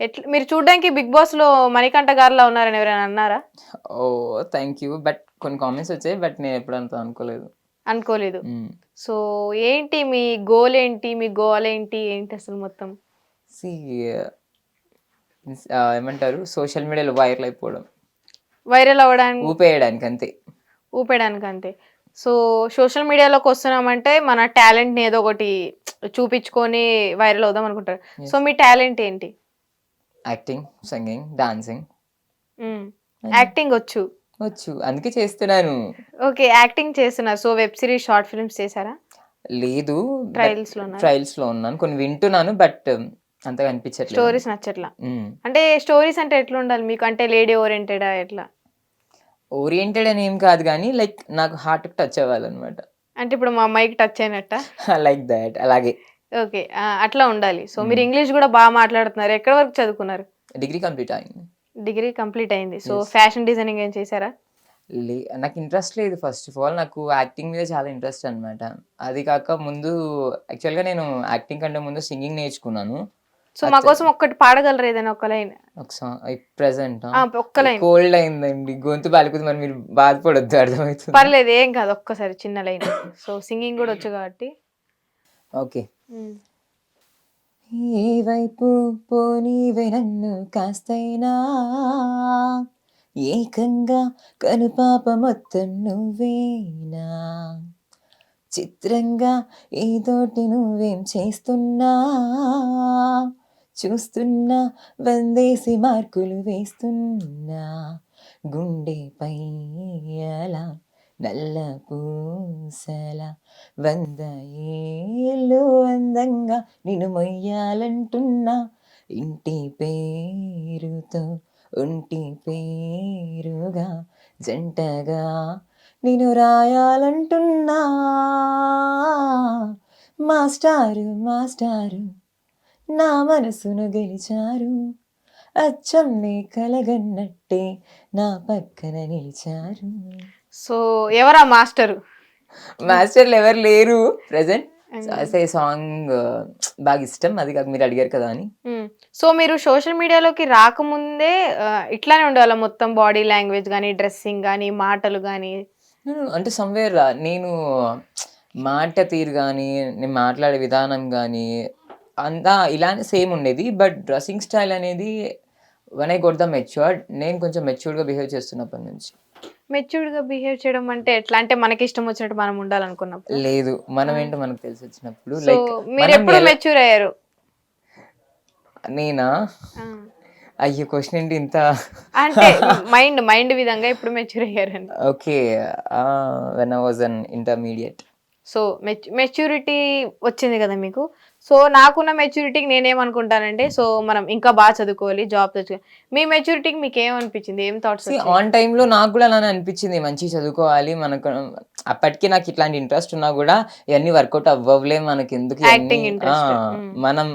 ఎట్లా మీరు చూడడానికి బిగ్ బాస్లో మణికంఠ గారిలా ఉన్నారని ఎవరైనా అన్నారా? ఓ థ్యాంక్ యూ బట్ కొన్ని కామెంట్స్ వచ్చాయి బట్ నేను ఎప్పుడు అంత అనుకోలేదు. అనుకోలేదు. సో ఏంటి మీ గోల్ ఏంటి? మీ గోల్ ఏంటి? ఏంటి అసలు మొత్తం? See, uh, ఏమంటారు? సోషల్ మీడియాలో వైరల్ అయిపోవడం. వైరల్ అవ్వడానికి ఊపేయడానికి అంతే. ఊపేయడానికి అంతే. సో సోషల్ మీడియాలోకి వస్తున్నామంటే మన టాలెంట్ని ఏదో ఒకటి చూపించుకొని వైరల్ అవుదాం అనుకుంటారు. సో మీ టాలెంట్ ఏంటి? Acting singing dancing. యాక్టింగ్ వచ్చు. వచ్చు. అందుకే చేస్తున్నాను. ఓకే యాక్టింగ్ చేస్తున్నారు. So web series short films చేశారా? లేదు. ట్రయల్స్లో ట్రయల్స్లో ఉన్నాను. కొన్ని వింటున్నాను బట్ అంతగా అనిపించట్లేదు. స్టోరీస్ నచ్చట్లా. అంటే స్టోరీస్ అంటే ఎట్లా ఉండాలి మీకు? అంటే లేడీ ఓరియంటెడ్ ఎట్లా? ఓరియంటెడ్ అని ఏం కాదు కానీ లైక్ నాకు హార్ట్ టచ్ అవ్వాలన్నమాట. అంటే ఇప్పుడు మా అమ్మాయికి టచ్ అయినట్ట? Like that. అలాగే. ఓకే. అట్లా ఉండాలి. సో మీరు ఇంగ్లీష్ కూడా బాగా మాట్లాడుతున్నారు. ఎక్కడి వరకు చదువుకున్నారు? డిగ్రీ కంప్లీట్ అయింది. డిగ్రీ కంప్లీట్ అయింది. సో. ఫ్యాషన్ డిజైనింగ్ ఏం చేశారా? లే నాకు ఇంట్రెస్ట్ లేదు ఫస్ట్ ఆఫ్ ఆల్. నాకు యాక్టింగ్ మీద చాలా ఇంట్రెస్ట్ అన్నమాట. అది కాక ముందు యాక్చువల్గా నేను యాక్టింగ్ కంటే ముందు సింగింగ్ నేర్చుకున్నాను. సో మా కోసం ఒక్కటి పాడగలరు ఏదైనా ఒక లైన్? ప్రెసెంట్? ఒక్క లైన్. కోల్డ్ అయిందండి. గొంతు బాలిపోతుంది మరి మీరు బాధపడొద్దు అర్థమవుతుంది. పర్లేదు ఏం కాదు ఒక్కసారి చిన్న లైన్. సో సింగింగ్ కూడా వచ్చు కాబట్టి. ఓకే. ఏ వైపు పోనీవే నన్ను కాస్తైనా. ఏకంగా కనుపాప మొత్తం నువ్వేనా. చిత్రంగా ఏదోటి నువ్వేం చేస్తున్నా. చూస్తున్నా వందేసి మార్కులు వేస్తున్నా. గుండెపై అలా నల్ల పూసల వంద ఏళ్ళు అందంగా నిన్ను మొయ్యాలంటున్నా. ఇంటి పేరుతో ఒంటి పేరుగా జంటగా నేను రాయాలంటున్నా. మాస్టారు మాస్టారు నా మనసును గెలిచారు. అచ్చం కలగన్నట్టే నా పక్కన నిలిచారు. సో ఎవరా మాస్టర్? మాస్టర్లు ఎవరు లేరు ప్రెసెంట్ అసలు సాంగ్ బాగా ఇష్టం. అది కాక మీరు అడిగారు కదా అని. సో మీరు సోషల్ మీడియాలోకి రాకముందే ఇట్లానే ఉండేవాళ్ళ మొత్తం బాడీ లాంగ్వేజ్ కానీ డ్రెస్సింగ్ కానీ మాటలు కానీ అంటే సమ్వేర్ నేను మాట తీరు కానీ నేను మాట్లాడే విధానం కానీ అంతా ఇలానే సేమ్ ఉండేది. బట్ డ్రెస్సింగ్ స్టైల్ అనేది one I got the matured నేను కొంచెం మెచ్యూర్డ్గా బిహేవ్ చేస్తున్నప్పటి నుంచి. మెచ్యూర్డ్గా బిహేవ్ చేయడం అంటే ఎట్లా? అంటే మనకి ఇష్టం వచ్చినట్టు మనం ఉండాలనుకున్నప్పుడు? లేదు. మనం ఏంటో మనకు తెలిసి వచ్చినప్పుడు లైక్ మీరు ఎప్పుడు మెచ్యూర్ అయ్యారు? నేనా. అయ్యో క్వశ్చన్ ఏంటి ఇంత? అంటే మైండ్ మైండ్ విధంగా ఎప్పుడు మెచ్యూర్ అయ్యారు okay. When I was in intermediate so maturity వచ్చింది కదా మీకు? సో నాకున్న మెచ్యూరిటీకి నేనేమనుకుంటానంటే సో మనం ఇంకా బాగా చదువుకోవాలి జాబ్ తెచ్చుకోవాలి మీ మెచ్యూరిటీకి మీకు ఏమనిపించింది ఏం థాట్స్ ఆన్ టైంలో నాకు కూడా అలానే అనిపించింది. మంచి చదువుకోవాలి మనకు అప్పటికి నాకు ఇట్లాంటి ఇంట్రెస్ట్ ఉన్నా కూడా ఇవన్నీ వర్కౌట్ అవ్వవులే మనకి ఎందుకు. మనం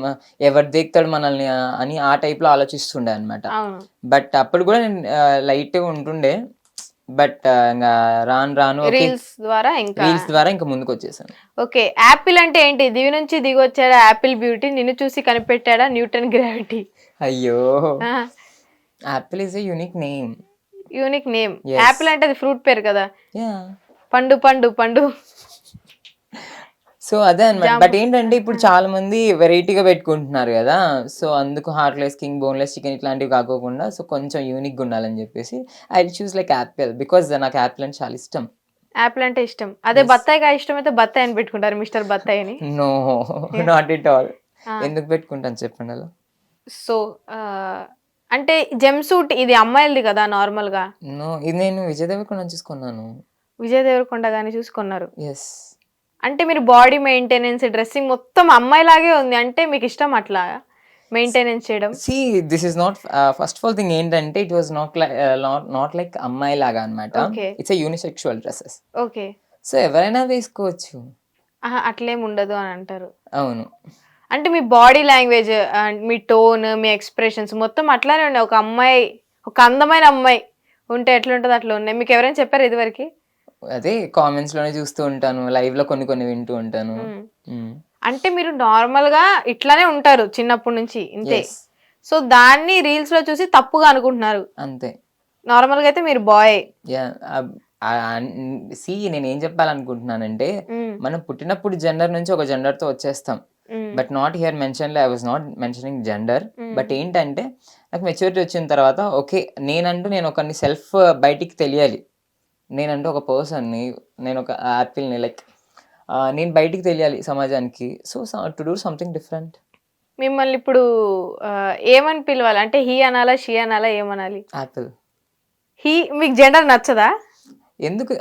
ఎవరు దేక్తాడు మనల్ని అని ఆ టైప్లో ఆలోచిస్తుండే అనమాట బట్ అప్పుడు కూడా నేను లైట్గా ఉంటుండే. బట్ ఇంకా రాను రాను రీల్స్ ద్వారా ఇంకా. రీల్స్ ద్వారా ఇంకా ముందుకు వచ్చేసాను ఓకే యాపిల్ అంటే ఏంటి? దివి నుంచి దిగి వచ్చాడా యాపిల్ బ్యూటీ? నిన్ను చూసి కనిపెట్టాడా న్యూటన్ గ్రావిటీ? అయ్యో. Apple a unique name unique name. Apple అంటే అది ఫ్రూట్ పేరు కదా. యా పండు పండు పండు. సో అదే అనమాట బట్ ఏంటంటే ఇప్పుడు చాలా మంది వెరైటీగా పెట్టుకుంటున్నారు కదా. సో అందుకు హార్ట్లెస్ కింగ్ బోన్లెస్ చికెన్ ఇట్లాంటివి కాకోకుండా సో కొంచెం యూనిక్గా ఉండాలని చెప్పేసి I choose like Apple because నాకు యాపిల్ అంటే చాలా ఇష్టం. యాపిల్ అంటే ఇష్టం. అదే బత్తాయిగా ఇష్టం అయితే బత్తాయి అని పెట్టుకుంటారు మిస్టర్ బత్తాయి అని నో నాట్ ఇట్ ఆల్. ఎందుకు పెట్టుకుంటాను చెప్పండి అలా? సో అంటే జెమ్ సూట్ ఇది అమ్మాయిలది కదా నార్మల్గా నో ఇది నేను విజయ్ దేవరకొండ చూసుకున్నాను. విజయ్ దేవరకొండ గాని చూసుకున్నారు. ఎస్ అంటే మీరు బాడీ మెయింటెనెన్స్ డ్రెస్సింగ్ మొత్తం అమ్మాయిలాగే ఉంది. అంటే మీకు ఇష్టం అట్లా మెయింటెనెన్స్ చేయడం? See this is not first of all thing ఏంటంటే it was not like not like అమ్మాయి లాగా అనమాట. It's a unisexual dresses okay so ఎవరైనా వేసుకోవచ్చు అట్లేం ఉండదు అని అంటారు. అవును. అంటే మీ బాడీ లాంగ్వేజ్ మీ టోన్ మీ ఎక్స్ప్రెషన్స్ మొత్తం అట్లానే ఉన్నాయి. ఒక అమ్మాయి ఒక అందమైన అమ్మాయి ఉంటే ఎట్లుంటుంది అట్లా ఉన్నాయి? మీకు ఎవరైనా చెప్పారు ఇదివరకు? అదే కామెంట్స్లోనే చూస్తూ ఉంటాను. లైవ్లో కొన్ని కొన్ని వింటూ ఉంటాను. అంటే మీరు నార్మల్గా ఇట్లానే ఉంటారు చిన్నప్పటి నుంచి ఇంతే. సో దాన్ని రీల్స్లో చూసి తప్పుగా అనుకుంటున్నారు. అంతే. నార్మల్గా అయితే మీరు బాయ్ సి నేను ఏం చెప్పాలనుకుంటున్నానంటే మనం పుట్టినప్పుడు జెండర్ నుంచి ఒక జెండర్తో వచ్చేస్తాం. But not here mention I was not mentioning gender but ఏంటంటే నాకు మెచ్యూరిటీ వచ్చిన తర్వాత ఓకే నేనంటూ నేను ఒకరిని సెల్ఫ్ బయటికి తెలియాలి. నేనంటూ ఒక పర్సన్ని నేను ఒక యాపిల్ని లైక్ నేను బయటికి తెలియాలి సమాజానికి. So to do something different మిమ్మల్ని ఇప్పుడు ఏమని పిలవాలి? అంటే హీ అనాలా షీ అనాలా ఏమనాలి? యాపిల్. హీ మీకు జెండర్ నచ్చదా? ఎందుకు?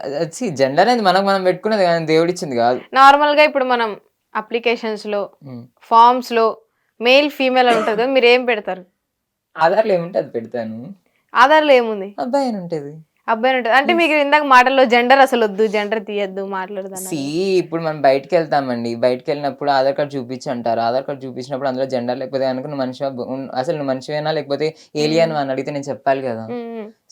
జెండర్ అనేది మనకు మనం పెట్టుకున్నది కానీ దేవుడిచ్చింది కాదు. నార్మల్గా ఇప్పుడు మనం అప్లికేషన్స్లో ఉమ్. ఫార్మ్స్లో మేల్ ఫీమేల్ అని ఉంటుంది కదా మీరు ఏం పెడతారు? ఆధార్లో ఏముంటే అది పెడతాను. ఆధార్లో ఏముంది? అబ్బాయి అని ఉంటుంది. అబ్బాయి ఉంటుంది. అంటే మీకు ఇందాక మాటల్లో జెండర్ అసలు వద్దు జెండర్ తీయద్దు మాట్లాడదాన్ని సి ఇప్పుడు మనం బయటకు వెళ్తామండి బయటకు వెళ్ళినప్పుడు ఆధార్ కార్డ్ చూపించి అంటారు ఆధార్ కార్డ్ చూపించినప్పుడు అందులో జెండర్ లేకపోతే కనుక నువ్వు మనిషి అసలు నువ్వు మనిషివేనా లేకపోతే ఏలియన్ అని అడిగితే నేను చెప్పాలి కదా.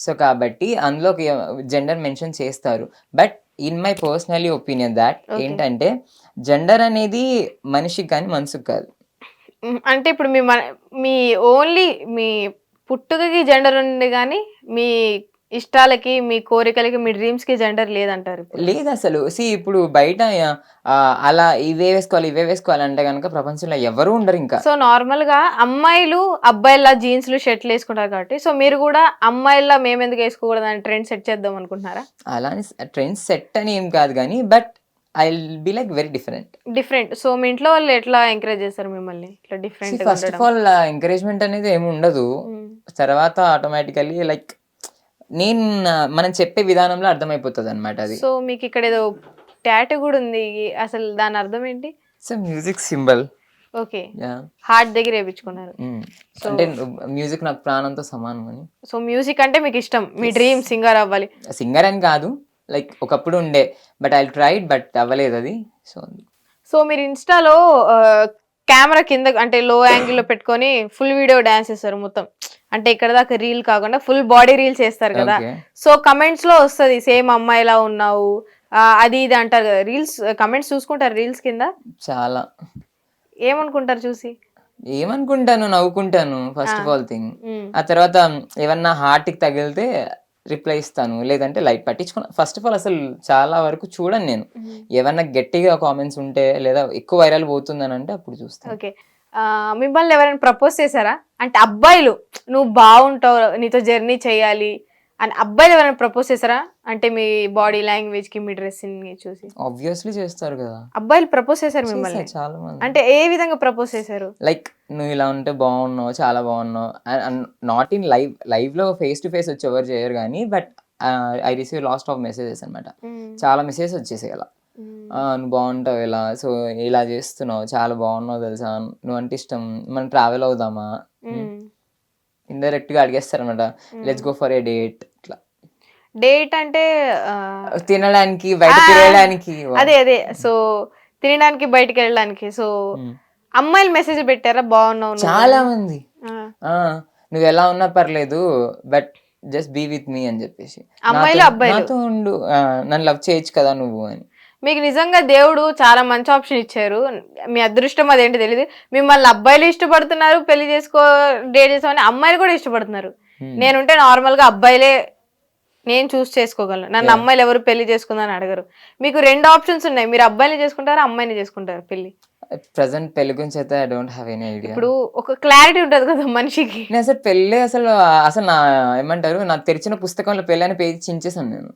సో కాబట్టి అందులోకి జెండర్ మెన్షన్ చేస్తారు. But in my personally opinion that. ఏంటంటే జెండర్ అనేది మనిషికి కానీ మనసుకు కాదు. అంటే ఇప్పుడు మీ మీ ఓన్లీ మీ పుట్టుకకి జెండర్ ఉంది కానీ మీ ఇష్టాలకి మీ కోరికలకి మీ డ్రీమ్స్కి జెండర్ లేదంటారు. లేదు అసలు సి ఇప్పుడు బయట అలా ఇవే వేసుకోవాలి ఇవే వేసుకోవాలి అంటే కనుక ప్రపంచంలో ఎవరు ఉండరు ఇంకా. సో నార్మల్గా అమ్మాయిలు అబ్బాయిల జీన్స్లు షర్ట్లు వేసుకుంటారు కాబట్టి సో మీరు కూడా అమ్మాయిల మేము ఎందుకు వేసుకోకూడదు అని ట్రెండ్ సెట్ చేద్దాం అనుకుంటున్నారా? అలానే ట్రెండ్ సెట్ అని ఏం కాదు కానీ but I be like very different different so మీ ఇంట్లో వాళ్ళు ఎట్లా ఎంకరేజ్ చేస్తారు మిమ్మల్ని? ఇట్లా different first of all encouragement అనేది ఏమి ఉండదు. తర్వాత ఆటోమేటికల్లీ లైక్ నేను మనం చెప్పే విధానంలో అర్థమైపోతుంది అనమాట అది. సో మీకు ఇక్కడ ఏదో టాటూ కూడా ఉంది అసలు దాని అర్థం ఏంటి so music symbol. Okay. Heart దగ్గర వేయించుకున్నారు అంటే మ్యూజిక్ నాకు ప్రాణంతో సమానం అని. సో మ్యూజిక్ అంటే మీకు ఇష్టం మీ డ్రీమ్ సింగర్ అవ్వాలి. సింగర్ అని కాదు. లైక్ ఒకప్పుడు ఉండే. బట్ ఐ ట్రైడ్ బట్ అవ్వలేదు అది. సో సో మీరు ఇన్స్టాలో కెమెరా కింద అంటే లో యాంగిల్లో పెట్టుకొని ఫుల్ వీడియో డాన్స్ చేస్తారు మొత్తం. అంటే ఇక్కడ దాకా రీల్ కాకుండా ఫుల్ బాడీ రీల్స్ చేస్తారు కదా. సో కమెంట్స్లో వస్తుంది సేమ్ అమ్మాయిలా ఉన్నావు? అది ఇది అంటారు కదా. రీల్స్ కమెంట్స్ చూసుకుంటారు రీల్స్ కింద? చాలా. ఏమనుకుంటారు చూసి? ఏమనుకుంటాను నవ్వుకుంటాను ఫస్ట్ ఆఫ్ ఆల్ థింగ్. ఆ తర్వాత ఏమన్నా హార్ట్కి తగిలితే రిప్లై ఇస్తాను. లేదంటే లైట్ పట్టించుకున్నా. ఫస్ట్ ఆఫ్ ఆల్ అసలు చాలా వరకు చూడను నేను. ఏమన్నా గట్టిగా కామెంట్స్ ఉంటే లేదా ఎక్కువ వైరల్ పోతుందని అంటే అప్పుడు చూస్తాను. ఓకే మిమ్మల్ని ఎవరైనా ప్రపోజ్ చేశారా? అంటే అబ్బాయిలు నువ్వు బాగుంటావు నీతో జర్నీ చేయాలి అని అబ్బాయిలు ఎవరైనా ప్రపోజ్ చేశారా? అంటే మీ బాడీ లాంగ్వేజ్కి మీ డ్రెస్సింగ్ చూసి. ఆబ్వియస్లీ చేస్తారు కదా. అబ్బాయిలు ప్రపోజ్ చేశారు మిమ్మల్ని? చాలా మంది అంటే ఏ విధంగా ప్రపోజ్ చేశారు? లైక్ నువ్వు ఇలా ఉంటే బాగున్నావు చాలా బాగున్నావు నాట్ ఇన్ లైవ్ లైవ్లో ఫేస్ టు ఫేస్ వచ్చి ఎవరు చేయరు కానీ బట్ ఐ రిసీవ్ లాస్ట్ ఆఫ్ మెసేజెస్ అనమాట చాలా మెసేజెస్ వచ్చేసాయి అలా. నువ్వు బాగుంటావు ఇలా. సో ఇలా చేస్తున్నావు. చాలా బాగున్నావు తెలుసా? నువ్వు అంటే ఇష్టం. మనం ట్రావెల్ అవుదామా? ఇండైరెక్ట్గా అడిగేస్తారు అనమాట let's go for a date ఇట్లా. డేట్ అంటే తినడానికి బయట తిరగడానికి. అదే అదే. సో తినడానికి బయటికి వెళ్ళడానికి. సో. అమ్మాయిలు మెసేజ్ పెట్టారా? బాగున్నావు? చాలా మంది. నువ్వు ఎలా ఉన్నా పర్లేదు but just be with me అని చెప్పేసి. అమ్మాయిలు? నాతో ఉండు. నన్ను లవ్ చేయొచ్చు కదా నువ్వు అని. మీకు నిజంగా దేవుడు చాలా మంచి ఆప్షన్ ఇచ్చారు. మీ అదృష్టం అదేంటి తెలియదు మిమ్మల్ని అబ్బాయిలు ఇష్టపడుతున్నారు పెళ్ళి చేసుకో డేట్ చేసుకోమని అమ్మాయిలు కూడా ఇష్టపడుతున్నారు. నేనుంటే నార్మల్గా అబ్బాయిలే నేను చూస్ చేసుకోగలను. నన్ను అమ్మాయిలు ఎవరు పెళ్ళి చేసుకుందని అడగరు. మీకు రెండు ఆప్షన్స్ ఉన్నాయి. మీరు అబ్బాయిని చేసుకుంటారా అమ్మాయిని చేసుకుంటారు పెళ్ళి? ప్రజెంట్ పెళ్ళి గురించి అయితే I don't have any idea ఇప్పుడు ఒక క్లారిటీ ఉంటది కదా మనిషికి. నేను అసలు పెళ్ళి అసలు అసలు నా ఏమంటారు నా తెరిచిన పుస్తకంలో పెళ్ళి అనే పేజీ చించేసాను నేను.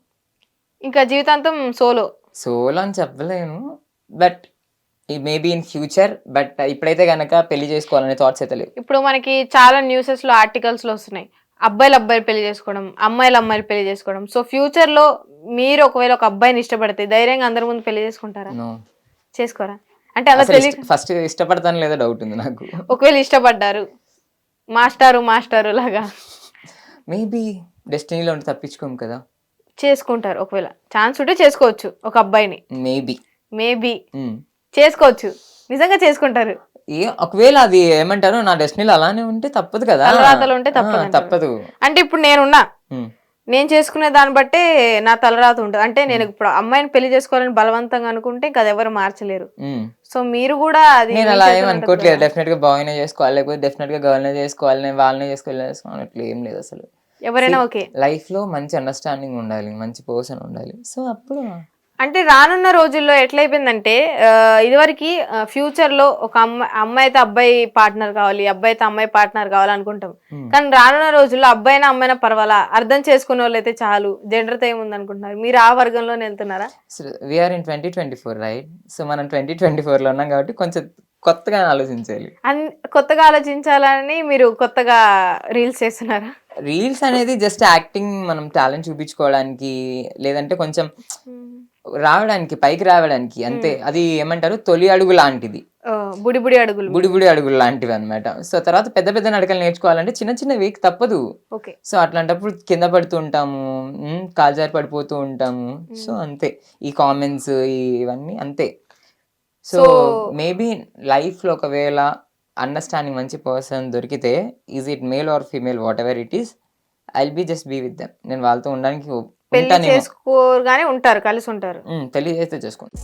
ఇంకా జీవితాంతం సోలో సోలో అని చెప్పలేను but maybe in future but ఇప్పుడైతే గనక పెళ్ళి చేసుకోవాలనే థాట్స్ అయితే లేవు. ఇప్పుడు మనకి చాలా న్యూసెస్లో ఆర్టికల్స్లో వస్తున్నాయి. అబ్బాయిలు అబ్బాయిలు పెళ్ళి చేసుకోవడం అమ్మాయిలు అమ్మాయిలు పెళ్ళి చేసుకోవడం. సో ఫ్యూచర్లో మీరు ఒకవేళ ఒక అబ్బాయిని ఇష్టపడితే ధైర్యంగా అందరి ముందు పెళ్ళి చేసుకుంటారా? చేసుకోరా? అంటే అందరు పెళ్ళి ఫస్ట్ ఇష్టపడతాను లేదా డౌట్ ఉంది నాకు. ఒకవేళ ఇష్టపడ్డారు మాస్టారు మాస్టారు లాగా. మేబీ డెస్టినీలో ఉంటే తప్పించుకోము కదా. చేసుకుంటారు. ఒకవేళ ఛాన్స్ ఉంటే చేసుకోవచ్చు ఒక అబ్బాయిని. మేబీ మేబీ చేసుకోవచ్చు. నిజంగా చేసుకుంటారు. ఏ ఒకవేళ అది ఏమంటారు నా డెస్టినీలో అలానే ఉంటే తప్పదు కదా. తలరాతలు ఉంటే ఆ, తప్పదంటారు. తప్పదు. అంటే ఇప్పుడు నేనున్నా. ఉమ్, నేను చేసుకునే దాన్ని బట్టే నా తలరాత ఉంటుంది. అంటే నేను ఇప్పుడు అమ్మాయిని పెళ్ళి చేసుకోవాలని బలవంతంగా అనుకుంటే ఇంకా అది ఎవరు మార్చలేరు. సో మీరు కూడా అది నేను అలా ఏం అనుకోవట్లేదు. డెఫినెట్గా బాయ్నే చేసుకోవాలి లేకపోతే డెఫినెట్గా గర్ల్నే చేసుకోవాలి నేను వాళ్ళనే చేసుకోవాలి ఏం లేదు అసలు. ఎవరైనా ఓకే. లైఫ్లో మంచి అండర్స్టాండింగ్ ఉండాలి మంచి పర్సన్ ఉండాలి. సో అప్పుడు అంటే రానున్న రోజుల్లో ఎట్లయిపోయిందంటే ఇదివరకు ఫ్యూచర్లో ఒక అమ్మాయి అమ్మాయి అయితే అబ్బాయి పార్ట్నర్ కావాలి అబ్బాయి అయితే అమ్మాయి పార్ట్నర్ కావాలి అనుకుంటాం Hmm. కానీ రానున్న రోజుల్లో అబ్బాయినా అమ్మాయినా పర్వాలా? అర్థం చేసుకునే వాళ్ళు అయితే చాలు జెండర్తో ఏముంది అనుకుంటున్నారు మీరు ఆ వర్గంలోనే వెళ్తున్నారా? We are in twenty twenty four right so మనం ట్వంటీ ట్వంటీ ఫోర్లో ఉన్నాం కాబట్టి కొంచెం కొత్తగా ఆలోచించాలి కొత్తగా ఆలోచించాలని మీరు కొత్తగా రీల్స్ చేస్తున్నారా? రీల్స్ అనేది జస్ట్ యాక్టింగ్ మనం టాలెంట్ చూపించుకోవడానికి లేదంటే కొంచెం రావడానికి పైకి రావడానికి అంతే. అది ఏమంటారు? తొలి అడుగు లాంటిది. ఓ, బుడి బుడి అడుగులు. బుడి బుడి అడుగులు లాంటివి అన్నమాట. సో తర్వాత పెద్ద పెద్ద నడకలు నేర్చుకోవాలంటే చిన్న చిన్న వీక్ తప్పదు. సో అట్లాంటప్పుడు కింద పడుతూ ఉంటాము మ్, కాల్జారి పడిపోతూ ఉంటాము. సో అంతే. ఈ కామెంట్స్ ఇవన్నీ అంతే. సో మేబీ లైఫ్లో ఒకవేళ అండర్స్టాండింగ్ మంచి పర్సన్ దొరికితే is it male or female whatever it is I be just be with them నేను వాళ్ళతో ఉండడానికి పెళ్ళి చేసుకోగానే ఉంటారు కలిసి ఉంటారు. పెళ్ళి చేస్తే చేసుకోండి